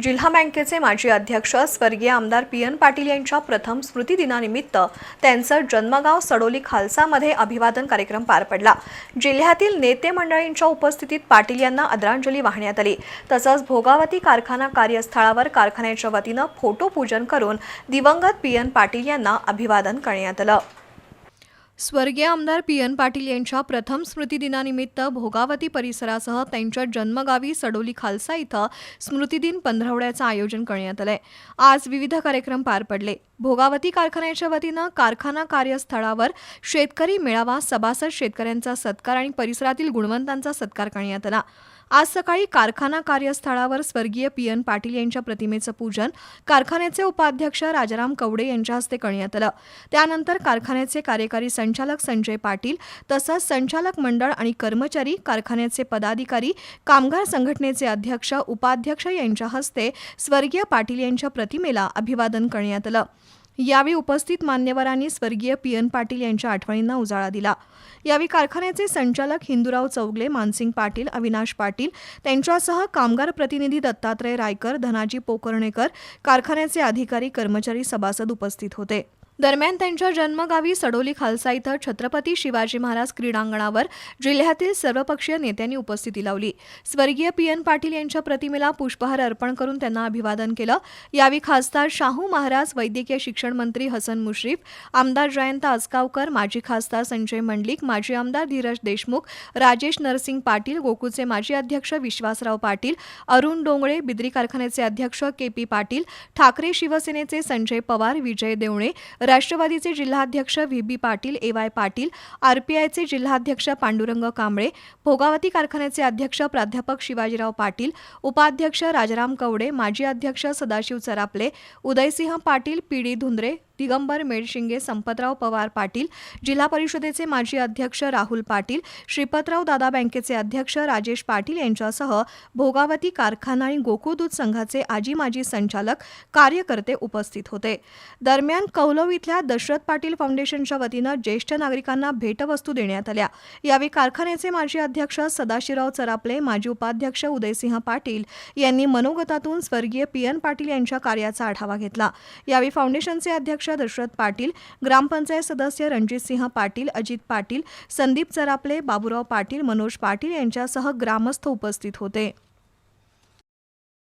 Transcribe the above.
जिल्हा बँकेचे माजी अध्यक्ष स्वर्गीय आमदार पी एन पाटील यांच्या प्रथम स्मृतिदिनानिमित्त त्यांचं जन्मगाव सडोली खालसामध्ये अभिवादन कार्यक्रम पार पडला. जिल्ह्यातील नेते मंडळींच्या उपस्थितीत पाटील यांना आदरांजली वाहण्यात आली. तसंच भोगावती कारखाना कार्यस्थळावर कारखान्याच्या वतीनं फोटो पूजन करून दिवंगत पी एन पाटील यांना अभिवादन करण्यात आलं. स्वर्गीय आमदार पी एन पाटील यांच्या प्रथम स्मृतिदिनानिमित्त भोगावती परिसरासह त्यांच्या जन्मगावी सडोली खालसा इथं स्मृतिदिन पंधरवड्याचं आयोजन करण्यात आलंय. आज विविध कार्यक्रम पार पडले. भोगावती कारखान्याच्या वतीनं कारखाना कार्यस्थळावर शेतकरी मेळावा सभासद शेतकऱ्यांचा सत्कार आणि परिसरातील गुणवंतांचा सत्कार करण्यात आला. आज सकाळी कारखाना कार्यस्थळावर स्वर्गीय पी एन पाटील यांच्या प्रतिमेचं पूजन कारखान्याचे उपाध्यक्ष राजाराम कवडे यांच्या हस्ते करण्यात आलं. त्यानंतर कारखान्याचे कार्यकारी संचालक संजय पाटील तसंच संचालक मंडळ आणि कर्मचारी कारखान्याचे पदाधिकारी कामगार संघटनेचे अध्यक्ष उपाध्यक्ष यांच्या हस्ते स्वर्गीय पाटील यांच्या प्रतिमेला अभिवादन करण्यात आलं. यावेळी उपस्थित मान्यवरांनी स्वर्गीय पी एन पाटील यांच्या आठवणींना उजाळा दिला. यावेळी कारखान्याचे संचालक हिंदूराव चौगले मानसिंग पाटील अविनाश पाटील त्यांच्यासह कामगार प्रतिनिधी दत्तात्रय रायकर धनाजी पोकर्णेकर कारखान्याचे अधिकारी कर्मचारी सभासद उपस्थित होते. दरम्यान त्यांच्या जन्मगावी सडोली खालसा इथं छत्रपती शिवाजी महाराज क्रीडांगणावर जिल्ह्यातील सर्वपक्षीय नेत्यांनी उपस्थिती लावली. स्वर्गीय पी एन पाटील यांच्या प्रतिमेला पुष्पहार अर्पण करून त्यांना अभिवादन केलं. यावेळी खासदार शाहू महाराज वैद्यकीय शिक्षण मंत्री हसन मुश्रीफ आमदार जयंत आसगावकर माजी खासदार संजय मंडलिक माजी आमदार धीरज देशमुख राजेश नरसिंग पाटील गोकुळचे माजी अध्यक्ष विश्वासराव पाटील अरुण डोंगळे बिद्री कारखान्याचे अध्यक्ष के पी पाटील ठाकरे शिवसेनेचे संजय पवार विजय देवणे राष्ट्रवादीचे जिल्हाध्यक्ष V B Patil A Y Patil आरपीआयचे जिल्हाध्यक्ष पांडुरंग कांबळे भोगावती कारखान्याचे अध्यक्ष प्राध्यापक शिवाजीराव पाटील उपाध्यक्ष राजाराम कवडे माजी अध्यक्ष सदाशिव चरापले उदयसिंह पाटील पी डी धुंद्रे दिगंबर मेडशिंगे संपतराव पवार पाटील जिल्हा परिषदेचे माजी अध्यक्ष राहुल पाटील श्रीपतराव दादा बँकेचे अध्यक्ष राजेश पाटील यांच्यासह भोगावती कारखाना आणि गोकुळ दूध संघाचे आजी माजी संचालक कार्यकर्ते उपस्थित होते. दरम्यान कौलव इथल्या दशरथ पाटील फाउंडेशनच्या वतीनं ज्येष्ठ नागरिकांना भेटवस्तू देण्यात आल्या. यावेळी कारखान्याचे माजी अध्यक्ष सदाशिवराव चरापले माजी उपाध्यक्ष उदयसिंह पाटील यांनी मनोगतातून स्वर्गीय पी एन पाटील यांच्या कार्याचा आढावा घेतला. यावेळी फाउंडेशनचे अध्यक्ष दशरथ पाटील ग्रामपंचायत सदस्य रणजितसिंह पाटील अजित पाटील संदीप चरापले बाबुराव पाटील मनोज पाटील यांच्यासह ग्रामस्थ उपस्थित होते.